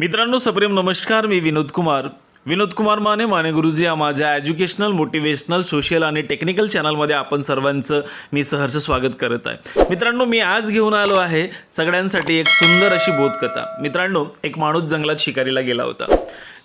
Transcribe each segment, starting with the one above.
मित्रांनो सप्रेम नमस्कार मी विनोद कुमार. विनोद कुमार माने माने गुरुजी या माझ्या एज्युकेशनल मोटिवेशनल सोशल आणि टेक्निकल चॅनलमध्ये आपण सर्वांचं मी सहर्ष स्वागत करत आहे. मित्रांनो मी आज घेऊन आलो आहे सगळ्यांसाठी एक सुंदर अशी बोधकथा. मित्रांनो एक माणूस जंगलात शिकारीला गेला होता.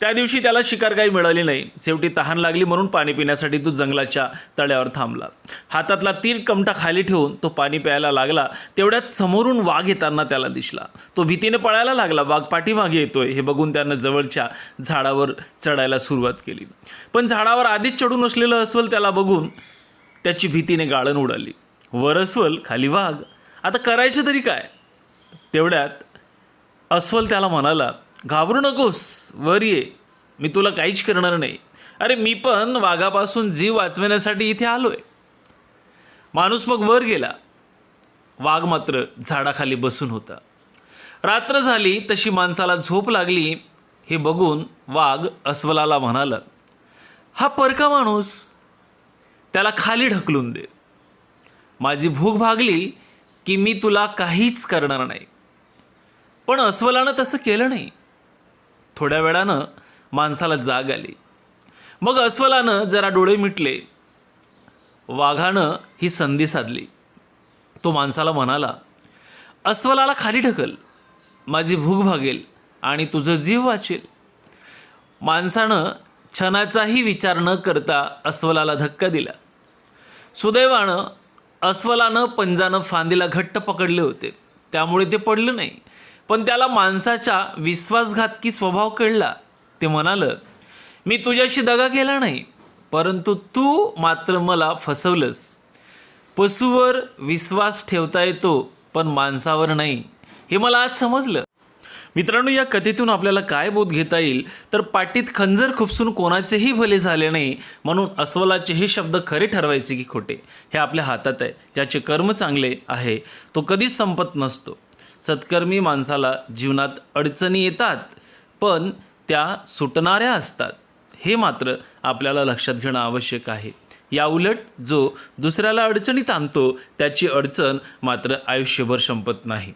त्या दिवशी त्याला शिकार काही मिळाली नाही. शेवटी तहान लागली म्हणून पाणी पिण्यासाठी तो जंगलाच्या तळ्यावर थांबला. हातातला तीर कमटा खाली ठेवून तो पाणी प्यायला लागला. तेवढ्यात समोरून वाघ येताना त्याला दिसला. तो भीतीने पळायला लागला. वाघ पाठीमागे येतोय. हे बघून त्यानं जवळच्या झाडावर चढायला सुरुवात केली. पण झाडावर आधीच चढून असलेलं अस्वल त्याला बघून त्याची भीतीने गाळण उडाली. वर अस्वल खाली वाघ. आता करायचं तरी काय? तेवढ्यात अस्वल त्याला म्हणाला घाबरू नकोस वर ये. मी तुला काहीच करणार नाही. अरे मी पण वाघापासून जीव वाचवण्यासाठी इथे आलो आहे माणूस मग वर गेला. वाघ मात्र झाडाखाली बसून होता. रात्र झाली तशी माणसाला झोप लागली. हे बघून वाघ अस्वलाला म्हणाला हा परका माणूस. त्याला खाली ढकलून दे. माझी भूक भागली की मी तुला काहीच करणार नाही. पण अस्वलानं तसं केलं नाही. थोड्या वेळानं माणसाला जाग आली. मग अस्वलानं जरा डोळे मिटले. वाघानं ही संधी साधली. तो माणसाला म्हणाला अस्वलाला खाली ढकल. माझी भूक भागेल आणि तुझं जीव वाचेल. माणसानं क्षणाचाही विचार न करता अस्वलाला धक्का दिला. सुदैवानं अस्वलानं पंजानं फांदीला घट्ट पकडले होते. त्यामुळे ते पडलं नाही. पण त्याला माणसाचा विश्वासघातकी स्वभाव कळला. ते म्हणालं मी तुझ्याशी दगा केला नाही परंतु तू मात्र मला फसवलंस. पशुवर विश्वास ठेवता येतो पण माणसावर नाही. हे मला आज समजलं. मित्रांनो या कथेतून आपल्याला काय बोध घेता येईल? तर पाटीत खंजर खुपसून कोणाचेही भले झाले नाही म्हणून अस्वलाचे हे शब्द खरे ठरवायचे की खोटे. हे आपल्या हातात आहे ज्याचे कर्म चांगले आहे तो कधीच संपत नसतो. सत्कर्मी माणसाला जीवनात अडचणी येतात पण त्या सुटणाऱ्या असतात. हे मात्र आपल्याला लक्षात घेणं आवश्यक आहे. याउलट जो दुसऱ्याला अडचणीत आणतो त्याची अडचण मात्र आयुष्यभर संपत नाही.